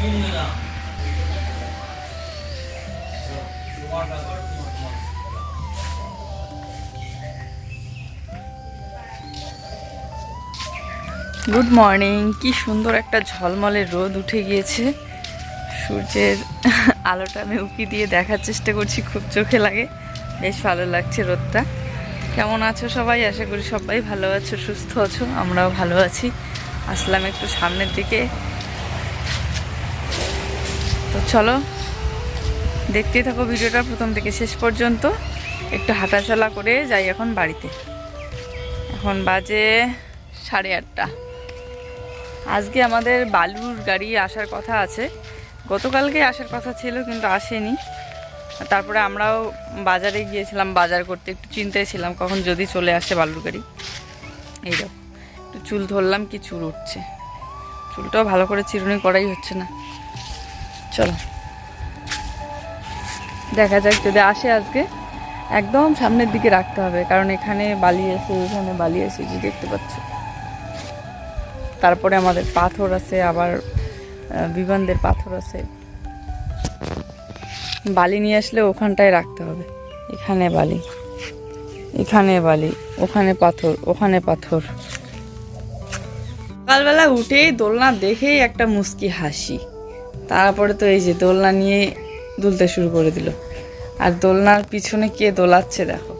Good morning কি সুন্দর একটা ঝলমলে রোদ উঠে গিয়েছে। সূর্যের আলোটা আমি উকি দিয়ে দেখার চেষ্টা করছি, খুব চোখে লাগে। বেশ ভালো লাগছে রোদটা। কেমন আছো সবাই? আশা করি সবাই ভালো আছো, সুস্থ আছো, আমরাও ভালো আছি। আসলাম একটু সামনের দিকে। তো চলো, দেখতেই থাকো ভিডিওটা প্রথম থেকে শেষ পর্যন্ত। একটু হাঁটাচলা করে যাই এখন বাড়িতে। এখন বাজে সাড়ে আটটা। আজকে আমাদের বালুর গাড়ি আসার কথা আছে। গতকালকে আসার কথা ছিল, কিন্তু আসেনি। তারপরে আমরাও বাজারে গিয়েছিলাম, বাজার করতে একটু চিন্তায় ছিলাম, কখন যদি চলে আসে বালুর গাড়ি। এইরকম একটু চুল ধরলাম, কি চুল উঠছে। চুলটাও ভালো করে চিরুনি করাই হচ্ছে না। চলো। দেখা যাক যদি আসে আজকে। একদম সামনের দিকে রাখতে হবে, কারণ এখানে বালি আছে, এখানে বালি আছে যে দেখতে পাচ্ছ। তারপরে আমাদের পাথর আছে, আবার বিমানদের পাথর আছে। বালি নিয়ে আসলে ওখানটায় রাখতে হবে। এখানে বালি এখানে বালি, ওখানে পাথর ওখানে পাথর। সকালবেলা উঠেই দোলনা দেখেই একটা মুস্কি হাসি। তারপরে তো এই যে দোলনা নিয়ে দুলতে শুরু করে দিল। আর দোলনার পিছনে কে দোলাচ্ছে দেখো।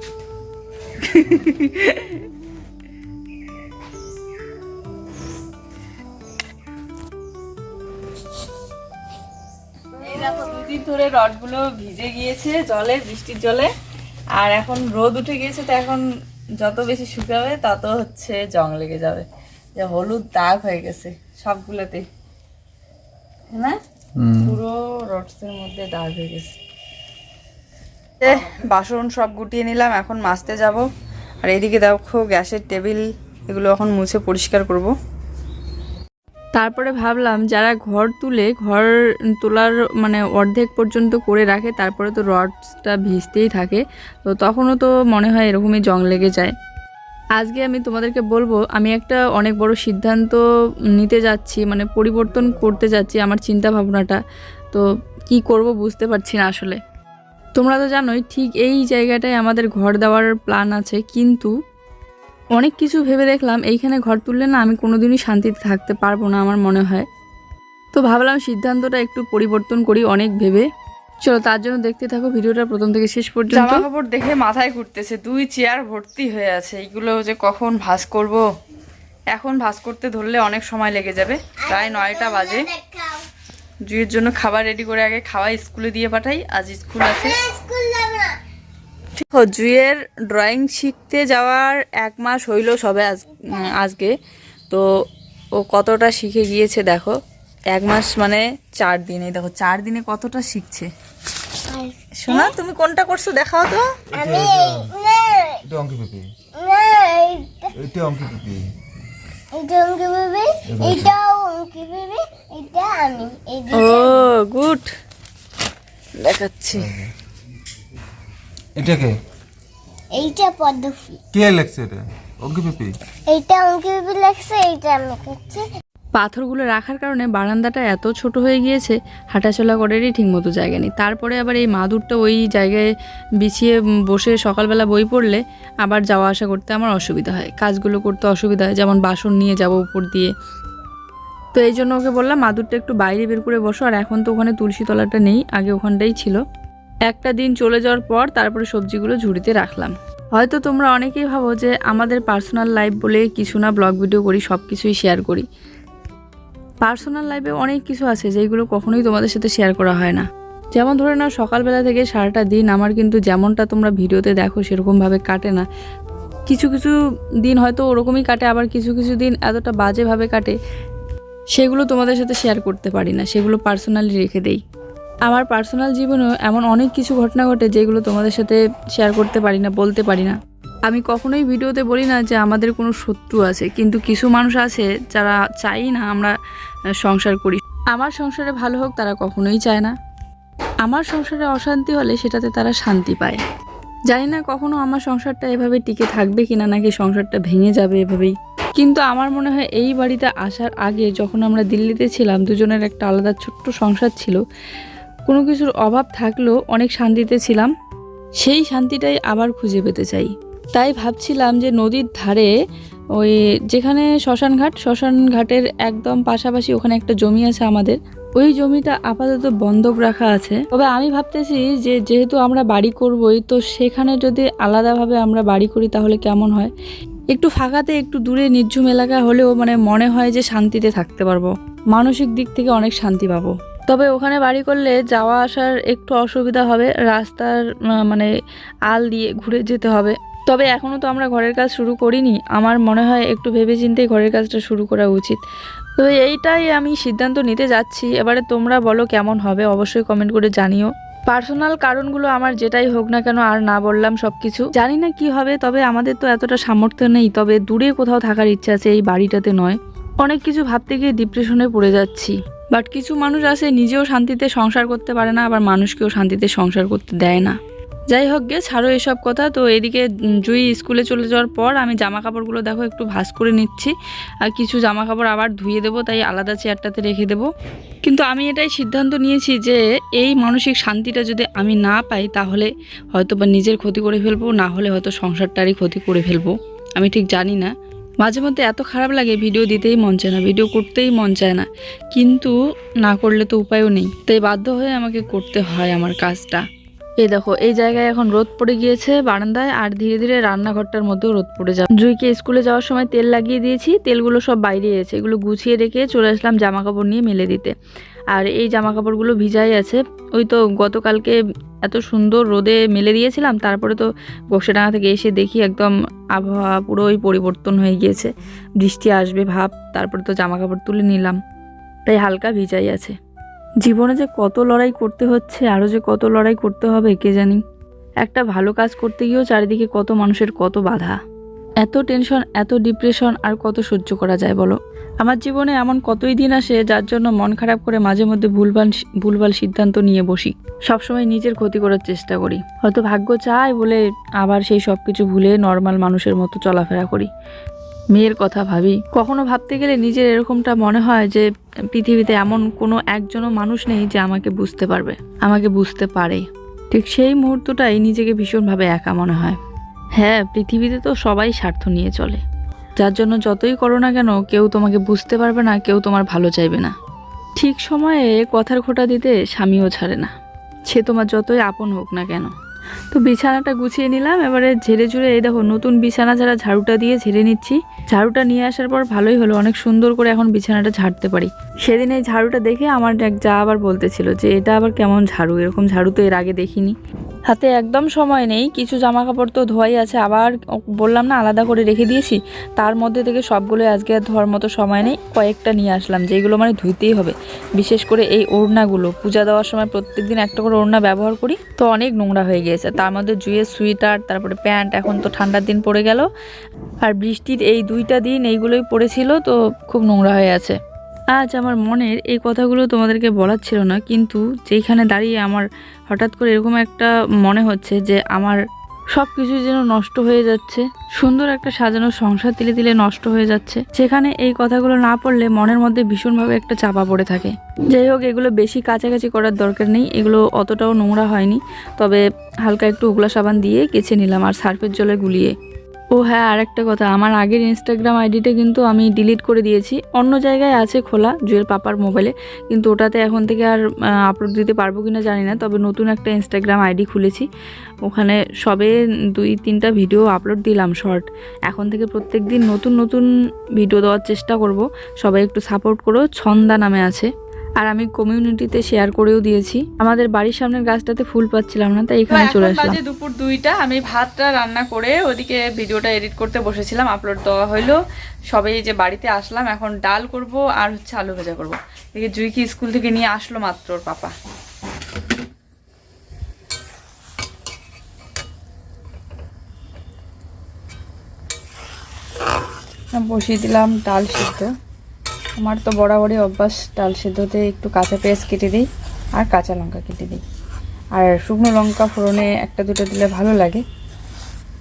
দুদিন ধরে রডগুলো ভিজে গিয়েছে জলে, বৃষ্টির জলে। আর এখন রোদ উঠে গিয়েছে, তো এখন যত বেশি শুকাবে তত হচ্ছে জং লেগে যাবে। যে হলুদ দাগ হয়ে গেছে সবগুলোতেই। না? পুরো রডসের মধ্যে দাগ হয়ে গেছে। বাসন সব গুটিয়ে নিলাম এখন মাজতে যাব। আর এদিকে দেখো গ্যাসের টেবিল এগুলো এখন মুছে পরিষ্কার করব। তারপরে ভাবলাম যারা ঘর তুলে ঘর তোলার মানে অর্ধেক পর্যন্ত করে রাখে তারপরে তো রডসটা ভিজতেই থাকে। তো তখনও তো মনে হয় এরকমই জং লেগে যায়। আজকে আমি তোমাদেরকে বলব, আমি একটা অনেক বড় সিদ্ধান্ত নিতে যাচ্ছি মানে পরিবর্তন করতে যাচ্ছি আমার চিন্তা ভাবনাটা তো কি করব বুঝতে পারছি না আসলে। তোমরা তো জানোই ঠিক এই জায়গাটায় আমাদের ঘর দেওয়ার প্ল্যান আছে, কিন্তু অনেক কিছু ভেবে দেখলাম, এইখানে ঘর তুললে না আমি কোনোদিনই শান্তিতে থাকতে পারব না আমার মনে হয়। তো ভাবলাম সিদ্ধান্তটা একটু পরিবর্তন করি অনেক ভেবে। চলো তার জন্য দেখতে থাকো, ভিডিওটা প্রথম থেকে শেষ পর্যন্ত। জামা কাপড় দেখে মাথায় ঘুরতেছে, দুই চেয়ার ভর্তি হয়ে আছে এইগুলো যে কখন ভাঁজ করব? এখন ভাঁজ করতে ধরলে অনেক সময় লেগে যাবে, প্রায় নয়টা বাজে। জুইয়ের জন্য খাবার রেডি করে আগে খাওয়া স্কুলে দিয়ে পাঠাই, আজ স্কুল আছে। ঠিক জুইয়ের ড্রয়িং শিখতে যাওয়ার এক মাস হইল সবে আজ আজকে। তো ও কতটা শিখে গিয়েছে দেখো, এক মাস মানে চার দিনে, দেখো, চার দিনে কতটা শিখছে। শোনা তুমি কোনটা করছ দেখাও তো। এটা অঙ্কি পেপি। এটা অঙ্কি পেপি। ও গুড। দেখাচ্ছি। এটা কে? এইটা পদ্মফুল। কে লেখছে এটা? অঙ্কি পেপি? এইটা অঙ্কি লাগছে এইটা আমি করছি। পাথরগুলো রাখার কারণে বারান্দাটা এত ছোট হয়ে গিয়েছে, হাঁটাচলা করারই ঠিকমতো জায়গা নেই। তারপরে আবার এই মাদুরটা ওই জায়গায় বিছিয়ে বসে সকালবেলা বই পড়লে আবার যাওয়া আসা করতে আমার অসুবিধা হয়। কাজগুলো করতে অসুবিধা হয়, যেমন বাসন নিয়ে যাব উপর দিয়ে। তো এই জন্য ওকে বললাম, মাদুরটা একটু বাইরে বের করে বসো, আর এখন তো ওখানে তুলসী তলাটা নেই, আগে ওখানটাই ছিল। একটা দিন চলে যাওয়ার পর তারপরে সবজিগুলো ঝুড়িতে রাখলাম। হয়তো তোমরা অনেকেই ভাবো যে আমাদের পার্সোনাল লাইফ বলে কিছু না, ব্লগ ভিডিও করি সব কিছুই শেয়ার করি। পার্সোনাল লাইফে অনেক কিছু আছে যেগুলো কখনোই তোমাদের সাথে শেয়ার করা হয় না। যেমন ধরে নাও, সকালবেলা থেকে সারাটা দিন আমার কিন্তু যেমনটা তোমরা ভিডিওতে দেখো সেরকমভাবে কাটে না। কিছু কিছু দিন হয়তো ওরকমই কাটে, আবার কিছু কিছু দিন এতটা বাজেভাবে কাটে, সেগুলো তোমাদের সাথে শেয়ার করতে পারি না, সেগুলো পার্সোনালি রেখে দেই। আমার পার্সোনাল জীবনেও এমন অনেক কিছু ঘটনা ঘটে যেগুলো তোমাদের সাথে শেয়ার করতে পারি না, বলতে পারি না। আমি কখনোই ভিডিওতে বলি না যে আমাদের কোনো শত্রু আছে, কিন্তু কিছু মানুষ আছে যারা চাই না আমরা সংসার করি। আমার সংসারে ভালো হোক, তারা কখনোই চায় না। আমার সংসারে অশান্তি হলে সেটাতে তারা শান্তি পায়। জানি না কখনো আমার সংসারটা এভাবে টিকে থাকবে কিনা, নাকি সংসারটা ভেঙে যাবে এভাবেই। কিন্তু আমার মনে হয় এই বাড়িতে আসার আগে যখন আমরা দিল্লিতে ছিলাম, দুজনের একটা আলাদা ছোট্ট সংসার ছিল। কোনো কিছুর অভাব থাকলেও অনেক শান্তিতে ছিলাম। সেই শান্তিটাই আবার খুঁজে পেতে চাই। তাই ভাবছিলাম যে নদীর ধারে ওই যেখানে শ্মশান ঘাট শ্মশান ঘাটের একদম পাশাপাশি ওখানে একটা জমি আছে আমাদের। ওই জমিটা আপাতত বন্ধক রাখা আছে। তবে আমি ভাবতেছি যে যেহেতু আমরা বাড়ি করবই, তো সেখানে যদি আলাদাভাবে আমরা বাড়ি করি তাহলে কেমন হয়? একটু ফাঁকাতে, একটু দূরে নির্ঝুম এলাকা হলেও মানে মনে হয় যে শান্তিতে থাকতে পারব। মানসিক দিক থেকে অনেক শান্তি পাবো। তবে ওখানে বাড়ি করলে যাওয়া আসার একটু অসুবিধা হবে। রাস্তার মানে আল দিয়ে ঘুরে যেতে হবে। তবে এখনও তো আমরা ঘরের কাজ শুরু করিনি। আমার মনে হয় একটু ভেবে ভেবেচিন্তেই ঘরের কাজটা শুরু করা উচিত। তো এইটাই আমি সিদ্ধান্ত নিতে যাচ্ছি। এবারে তোমরা বলো কেমন হবে? অবশ্যই কমেন্ট করে জানিও। পার্সোনাল কারণগুলো আমার যেটাই হোক না কেন আর না বললাম সব কিছু জানি না কি হবে, তবে আমাদের তো এতটা সামর্থ্য নেই। তবে দূরে কোথাও থাকার ইচ্ছা আছে এই বাড়িটাতে নয়। অনেক কিছু ভাবতে গিয়ে ডিপ্রেশনে পড়ে যাচ্ছি। বাট কিছু মানুষ আছে নিজেও শান্তিতে সংসার করতে পারে না, আবার মানুষকেও শান্তিতে সংসার করতে দেয় না। যাই হোক গে, ছাড়ো এসব কথা। তো এদিকে জুই স্কুলে চলে যাওয়ার পর আমি জামা কাপড়গুলো দেখো একটু ভাঁজ করে নিচ্ছি। আর কিছু জামা কাপড় আবার ধুয়ে দেবো, তাই আলাদা চেয়ারটাতে রেখে দেবো। কিন্তু আমি এটাই সিদ্ধান্ত নিয়েছি যে, এই মানসিক শান্তিটা যদি আমি না পাই, তাহলে হয়তো বা নিজের ক্ষতি করে ফেলব, না হলে হয়তো সংসারটারই ক্ষতি করে ফেলব। আমি ঠিক জানি না। মাঝে মধ্যে এত খারাপ লাগে, ভিডিও দিতেই মন চায় না, ভিডিও করতেই মন চায় না। কিন্তু না করলে তো উপায়ও নেই। তাই বাধ্য হয়ে আমাকে করতে হয় আমার কাজটা। এই দেখো, এই জায়গায় এখন রোদ পড়ে গিয়েছে বারান্দায়, আর ধীরে ধীরে রান্নাঘরটার মধ্যেও রোদ পড়ে যাবে। জুইকে স্কুলে যাওয়ার সময় তেল লাগিয়ে দিয়েছি, তেলগুলো সব বাইরে এসে এগুলো গুছিয়ে রেখে চলে আসলাম জামা কাপড় নিয়ে মেলে দিতে। আর এই জামা কাপড়গুলো ভিজাই আছে। ওই তো গতকালকে এত সুন্দর রোদে মেলে দিয়েছিলাম, তারপরে তো বক্সেডাঙ্গা থেকে এসে দেখি একদম আবহাওয়া পুরোই পরিবর্তন হয়ে গিয়েছে। বৃষ্টি আসবে ভাব, তারপরে তো জামা কাপড় তুলে নিলাম। তাই হালকা ভিজাই আছে। জীবনে যে কত লড়াই করতে হচ্ছে আরও যে কত লড়াই করতে হবে, কে জানি। একটা ভালো কাজ করতে গিয়েও চারিদিকে কত মানুষের কত বাধা। এত টেনশন, এত ডিপ্রেশন, আর কত সহ্য করা যায় বলো? আমার জীবনে এমন কতই দিন আসে যার জন্য মন খারাপ করে মাঝে মধ্যে ভুলভাল ভুলভাল সিদ্ধান্ত নিয়ে বসি। সবসময় নিজের ক্ষতি করার চেষ্টা করি। হয়তো ভাগ্য চায় বলে আবার সেই সব কিছু ভুলে নর্মাল মানুষের মতো চলাফেরা করি। মেয়ের কথা ভাবি। কখনো ভাবতে গেলে নিজের এরকমটা মনে হয় যে, পৃথিবীতে এমন কোনো একজনও মানুষ নেই যে আমাকে বুঝতে পারবে, আমাকে বুঝতে পারে। ঠিক সেই মুহূর্তটাই নিজেকে ভীষণভাবে একা মনে হয়। হ্যাঁ পৃথিবীতে তো সবাই স্বার্থ নিয়ে চলে। যার জন্য যতই করো না কেন, কেউ তোমাকে বুঝতে পারবে না, কেউ তোমার ভালো চাইবে না। ঠিক সময়ে কথার খোটা দিতে স্বামীও ছাড়ে না। সে তোমার যতই আপন হোক না কেন। তো বিছানাটা গুছিয়ে নিলাম, এবারে ঝেড়ে ঝুড়ে এই দেখো নতুন বিছানা ছাড়া ঝাড়ুটা দিয়ে ঝেড়ে নিচ্ছি। ঝাড়ুটা নিয়ে আসার পর ভালোই হলো, অনেক সুন্দর করে এখন বিছানাটা ঝাড়তে পারি। সেদিন এই ঝাড়ুটা দেখে আমার এক যা আবার বলতেছিল যে, এটা আবার কেমন ঝাড়ু? এরকম ঝাড়ু তো এর আগে দেখিনি। হাতে একদম সময় নেই, কিছু জামা কাপড় তো ধোয়াই আছে, আবার বললাম না আলাদা করে রেখে দিয়েছি। তার মধ্যে থেকে সবগুলো আজকে আর ধোয়ার মতো সময় নেই, কয়েকটা নিয়ে আসলাম, যেগুলো মানে ধুইতেই হবে। বিশেষ করে এই ওড়নাগুলো, পূজা দেওয়ার সময় প্রত্যেকদিন একটা করে ওড়না ব্যবহার করি, তো অনেক নোংরা হয়ে গিয়েছে। তার মধ্যে জুয়ের সুইটার তারপরে প্যান্ট, এখন তো ঠান্ডার দিন পড়ে গেল। আর বৃষ্টির এই দুইটা দিন এইগুলোই পড়েছিল, তো খুব নোংরা হয়ে আছে। আজ আমার মনের এই কথাগুলো তোমাদেরকে বলার ছিল না, কিন্তু যেইখানে দাঁড়িয়ে আমার হঠাৎ করে এরকম একটা মনে হচ্ছে যে আমার সব কিছু যেন নষ্ট হয়ে যাচ্ছে, সুন্দর একটা সাজানো সংসার তিলে তিলে নষ্ট হয়ে যাচ্ছে সেখানে এই কথাগুলো না পড়লে মনের মধ্যে ভীষণভাবে একটা চাপা পড়ে থাকে। যাই হোক, এগুলো বেশি কাছাকাছি করার দরকার নেই, এগুলো অতটাও নোংরা হয়নি, তবে হালকা একটু উগলা সাবান দিয়ে কেচে নিলাম আর সার্ফের জলে গুলিয়ে। ও হ্যাঁ আরেকটা কথা, আমার আগের ইনস্টাগ্রাম আইডিটা কিন্তু আমি ডিলিট করে দিয়েছি। অন্য জায়গায় আছে খোলা, জুয়েল পাপার মোবাইলে কিন্তু ওটাতে এখন থেকে আর আপলোড দিতে পারব কিনা জানি না, তবে নতুন একটা ইনস্টাগ্রাম আইডি খুলেছি। ওখানে সবে দুই তিনটা ভিডিও আপলোড দিলাম শর্ট এখন থেকে প্রত্যেক দিন নতুন নতুন ভিডিও দেওয়ার চেষ্টা করব। সবাই একটু সাপোর্ট করো, ছন্দা নামে আছে। আর আমি কমিউনিটিতে শেয়ার করেও দিয়েছি। আমাদের বাড়ির সামনের গাছটাতে ফুল পাচ্ছিলাম না তাই এখানে চলে আসলাম। বাজে দুপুর দুইটা আমি ভাতটা রান্না করে ওদিকে ভিডিওটা এডিট করতে বসেছিলাম আপলোড দেওয়া হইল। সবাই যে বাড়িতে আসলাম এখন ডাল করব আর হচ্ছে আলু ভাজা করব। এদিকে জুইকে স্কুল থেকে নিয়ে আসলো মাত্র ওর পাপা। বসিয়ে দিলাম ডাল সিদ্ধ। আমার তো বরাবরই অভ্যাস, ডাল সেদ্ধতে একটু কাঁচা পেঁয়াজ কেটে দিই আর কাঁচা লঙ্কা কেটে দিই। আর শুকনো লঙ্কা ফোড়নে একটা দুটো দিলে ভালো লাগে।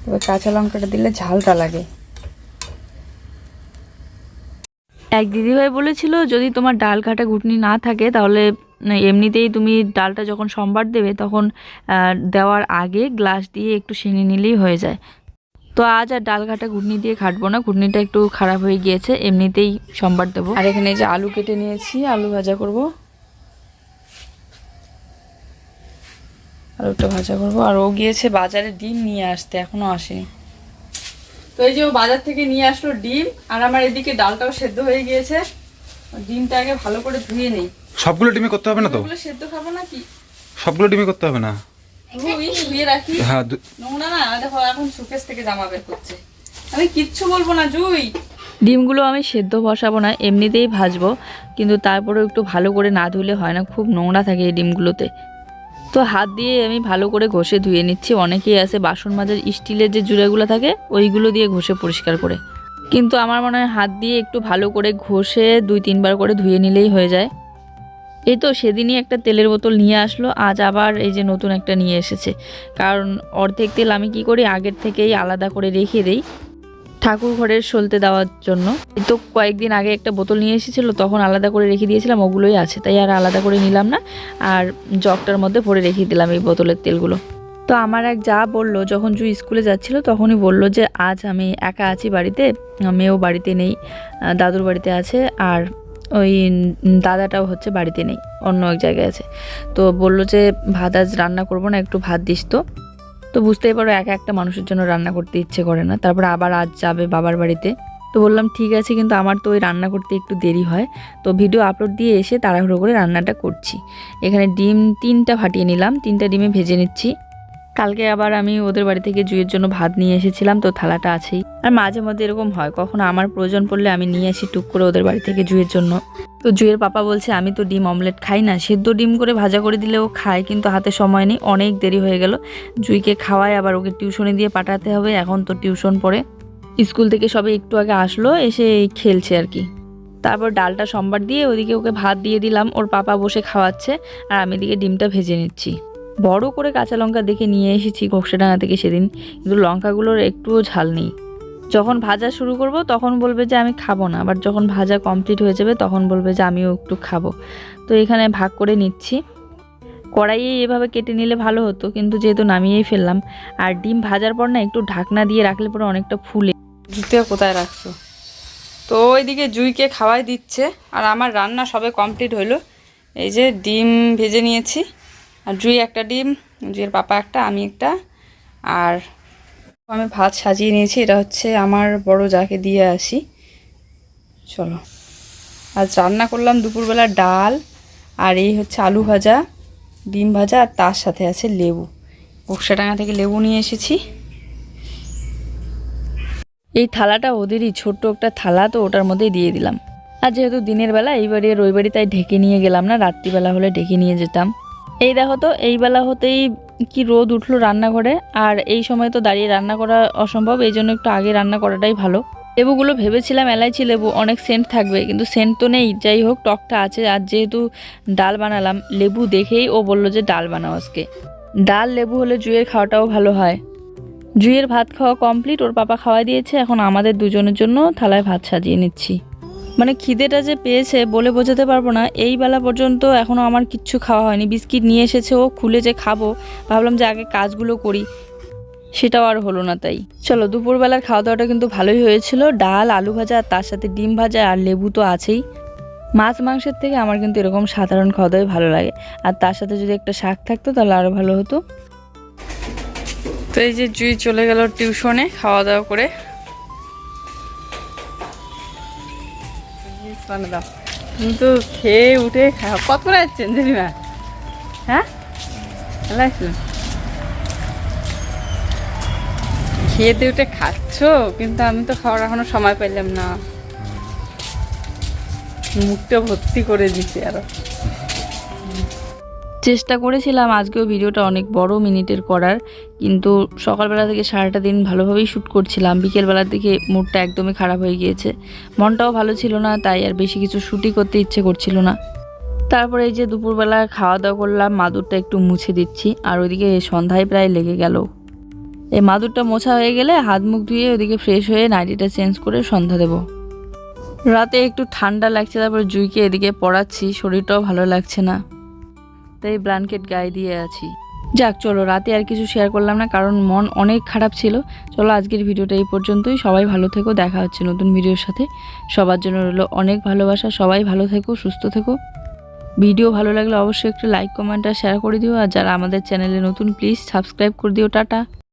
তবে কাঁচা লঙ্কাটা দিলে ঝালটা লাগে। এক দিদিভাই বলেছিল, যদি তোমার ডাল কাটা ঘুটনি না থাকে, তাহলে এমনিতেই তুমি ডালটা যখন সম্বার দেবে, তখন দেওয়ার আগে গ্লাস দিয়ে একটু সেনে নিলেই হয়ে যায়। তো আজ আর ডাল কাটা ঘুটনি দিয়ে খাটবো না। ঘুটনিটা একটু খারাপ হয়ে গিয়েছে এমনিতেই সম্বার দেবো। আর এখানে এই যে আলু কেটে নিয়েছি আলু ভাজা করব। আলুটা ভাজা করব। আর ও গিয়েছে বাজারে ডিম নিয়ে আসতে এখনও আসেনি। তো এই যে ও বাজার থেকে নিয়ে আসলো ডিম আর আমার এদিকে ডালটাও সেদ্ধ হয়ে গিয়েছে। ডিমটা আগে ভালো করে ধুয়ে নেই। সবগুলো ডিমে করতে হবে না তো? সেদ্ধ খাব নাকি? সবগুলো ডিমে করতে হবে না? ধুই ধুয়ে রাখি হ্যাঁ দু- নোংরা না? দেখো এখন সুকেশ থেকে জামা বের করছে। আমি কিচ্ছু বলব না জুই। ডিমগুলো আমি সেদ্ধ বসাবো না এমনিতেই ভাজবো কিন্তু তারপরেও একটু ভালো করে না ধুলে হয় না খুব নোংরা থাকে এই ডিমগুলোতে। তো হাত দিয়ে আমি ভালো করে ঘষে ধুয়ে নিচ্ছি অনেকেই আছে বাসন মাজার স্টিলের যে জুড়েগুলো থাকে ওইগুলো দিয়ে ঘষে পরিষ্কার করে। কিন্তু আমার মনে হয় হাত দিয়ে একটু ভালো করে ঘষে দুই তিনবার করে ধুয়ে নিলেই হয়ে যায়। এই তো সেদিনই একটা তেলের বোতল নিয়ে আসলো, আজ আবার এই যে নতুন একটা নিয়ে এসেছে। কারণ অর্ধেক তেল আমি কি করি, আগের থেকেই আলাদা করে রেখে দেই ঠাকুর ঘরের সলতে দেওয়ার জন্য। এই তো কয়েকদিন আগে একটা বোতল নিয়ে এসেছিল, তখন আলাদা করে রেখে দিয়েছিলাম, ওগুলোই আছে, তাই আর আলাদা করে নিলাম না। আর জগটার মধ্যে ভরে রেখে দিলাম এই বোতলের তেলগুলো। তো আমার এক যা বলল, যখন জু স্কুলে যাচ্ছিল, তখনই বলল যে, আজ আমি একা আছি বাড়িতে, মেয়েও বাড়িতে নেই দাদুর বাড়িতে আছে, আর ওই দাদাটাও হচ্ছে বাড়িতে নেই, অন্য এক জায়গায় আছে। তো বলল যে, ভাত আজ রান্না করব না, একটু ভাত দিস তো। তো বুঝতেই পারো একা একটা মানুষের জন্য রান্না করতে ইচ্ছে করে না। তারপর আবার আজ যাবে বাবার বাড়িতে। তো বললাম, ঠিক আছে, কিন্তু আমার তো ওই রান্না করতে একটু দেরি হয়। তো ভিডিও আপলোড দিয়ে এসে তাড়াহুড়ো করে রান্নাটা করছি। এখানে ডিম তিনটা ফাটিয়ে নিলাম, তিনটা ডিমে ভেজে নিচ্ছি। কালকে আবার আমি ওদের বাড়ি থেকে জুয়ের জন্য ভাত নিয়ে এসেছিলাম, তো থালাটা আছেই। আর মাঝে মধ্যে এরকম হয়, কখনো আমার প্রয়োজন পড়লে আমি নিয়ে আসি টুক করে ওদের বাড়ি থেকে জুয়ের জন্য। তো জুয়ের পাপা বলছে, আমি তো ডিম অমলেট খাই না, সেদ্ধ ডিম করে ভাজা করে দিলেও খায়, কিন্তু হাতে সময় নেই, অনেক দেরি হয়ে গেল। জুইকে খাওয়ায় আবার ওকে টিউশনে দিয়ে পাঠাতে হবে, এখন তো টিউশন পড়ে। স্কুল থেকে সবে একটু আগে আসলো, এসে খেলছে আর কি। তারপর ডালটা সম্বার দিয়ে ওদিকে ওকে ভাত দিয়ে দিলাম, ওর পাপা বসে খাওয়াচ্ছে, আর আমি এদিকে ডিমটা ভেজে নিচ্ছি। বড় করে কাঁচা লঙ্কা দেখে নিয়ে এসেছি ঘোকসাডাঙ্গা থেকে সেদিন। কিন্তু লঙ্কাগুলোর একটুও ঝাল নেই। যখন ভাজা শুরু করব, তখন বলবে যে আমি খাব না। আবার যখন ভাজা কমপ্লিট হয়ে যাবে, তখন বলবে যে আমিও একটু খাব। তো এখানে ভাগ করে নিচ্ছি। কড়াইয়ে এভাবে কেটে নিলে ভালো হতো, কিন্তু যেহেতু নামিয়েই ফেললাম, আর ডিম ভাজার পর না একটু ঢাকনা দিয়ে রাখলে পরে অনেকটা ফুলে। জুতে কোথায় রাখছো? তো ওইদিকে জুইকে খাওয়াই দিচ্ছে, আর আমার রান্না সবে কমপ্লিট হলো এই যে ডিম ভেজে নিয়েছি। আর জুই একটা ডিম, জুইয়ের পাপা একটা, আমি একটা। আর আমি ভাত সাজিয়ে নিয়েছি, এটা হচ্ছে আমার বড় যাকে দিয়ে আসি। চলো। আজ রান্না করলাম দুপুরবেলা ডাল, আর এই হচ্ছে আলু ভাজা, ডিম ভাজা, আর তার সাথে আছে লেবু। বক্সাডাঙ্গা থেকে লেবু নিয়ে এসেছি। এই থালাটা ওদেরই, ছোট্ট একটা থালা, তো ওটার মধ্যেই দিয়ে দিলাম। আর যেহেতু দিনের বেলা, এইবারে রবিবারই তাই ঢেকে নিয়ে গেলাম না, রাত্রিবেলা হলে ঢেকে নিয়ে যেতাম। এই দেখো তো, এই বেলা হতেই কি রোদ উঠল রান্নাঘরে, আর এই সময় তো দাঁড়িয়ে রান্না করা অসম্ভব, এই জন্য একটু আগে রান্না করাটাই ভালো। লেবুগুলো ভেবেছিলাম এলাইচি লেবু, অনেক সেন্ট থাকবে, কিন্তু সেন্ট তো নেই, যাই হোক, টকটা আছে, আর যেহেতু ডাল বানালাম, লেবু দেখেই ও বলল যে ডাল বানাও আজকে। ডাল লেবু হলে জুয়ের খাওয়াটাও ভালো হয়। জুইয়ের ভাত খাওয়া কমপ্লিট ওর পাপা খাওয়াই দিয়েছে, এখন আমাদের দুজনের জন্য থালায় ভাত সাজিয়ে নিচ্ছি। মানে খিদেটা যে পেয়েছে বলে বোঝাতে পারব না, এই বেলা পর্যন্ত এখনও আমার কিচ্ছু খাওয়া হয়নি। বিস্কিট নিয়ে এসেছে ও, খুলে যে খাব, ভাবলাম যে আগে কাজগুলো করি। সেটাও আর হলো না তাই। চলো, দুপুরবেলার খাওয়া দাওয়াটা কিন্তু ভালোই হয়েছিল। ডাল, আলু ভাজা তার সাথে ডিম ভাজা আর লেবু তো আছেই। মাছ মাংসের থেকে আমার কিন্তু এরকম সাধারণ খাওয়া দাওয়াই ভালো লাগে। আর তার সাথে যদি একটা শাক থাকতো, তাহলে আরও ভালো হতো। তো এই যে জুই চলে গেল টিউশনে খাওয়া দাওয়া করে। মানে দাও। কিন্তু খেয়ে উঠে কত করে যাচ্ছেন জেঠিমা হ্যাঁ? ভালো দিয়ে উঠে খাচ্ছ? কিন্তু আমি তো খাওয়ার এখনও সময় পাইলাম না। মুখটা ভর্তি করে দিছি আরও। চেষ্টা করেছিলাম, আজকেও ভিডিওটা অনেক বড় মিনিটের করার। কিন্তু সকালবেলা থেকে সারাটা দিন ভালোভাবেই শ্যুট করছিলাম। বিকেলবেলার দিকে মুডটা একদমই খারাপ হয়ে গিয়েছে। মনটাও ভালো ছিল না, তাই আর বেশি কিছু শ্যুটই করতে ইচ্ছে করছিল না। তারপরে এই যে দুপুরবেলা খাওয়া দাওয়া করলাম, মাদুরটা একটু মুছে দিচ্ছি। আর ওইদিকে সন্ধ্যায় প্রায় লেগে গেল। এই মাদুরটা মোছা হয়ে গেলে হাত মুখ ধুয়ে ওদিকে ফ্রেশ হয়ে নাইটিটা চেঞ্জ করে সন্ধ্যা দেবো। রাতে একটু ঠান্ডা লাগছে, তারপর জুইকে এদিকে পড়াচ্ছি, শরীরটাও ভালো লাগছে না। তাই ব্ল্যাঙ্কেট গায়ে দিয়ে আছি। যাক, চলো, রাতে আর কিছু শেয়ার করলাম না, কারণ মন অনেক খারাপ ছিল। চলো, আজকের ভিডিওটা এই পর্যন্তই। সবাই ভালো থেকো, দেখা হচ্ছে নতুন ভিডিওর সাথে। সবার জন্য রইল অনেক ভালোবাসা। সবাই ভালো থেকো, সুস্থ থেকো। ভিডিও ভালো লাগলে অবশ্যই একটু লাইক কমেন্ট আর শেয়ার করে দিও। আর যারা আমাদের চ্যানেলে নতুন প্লিজ সাবস্ক্রাইব করে দিও। টাটা।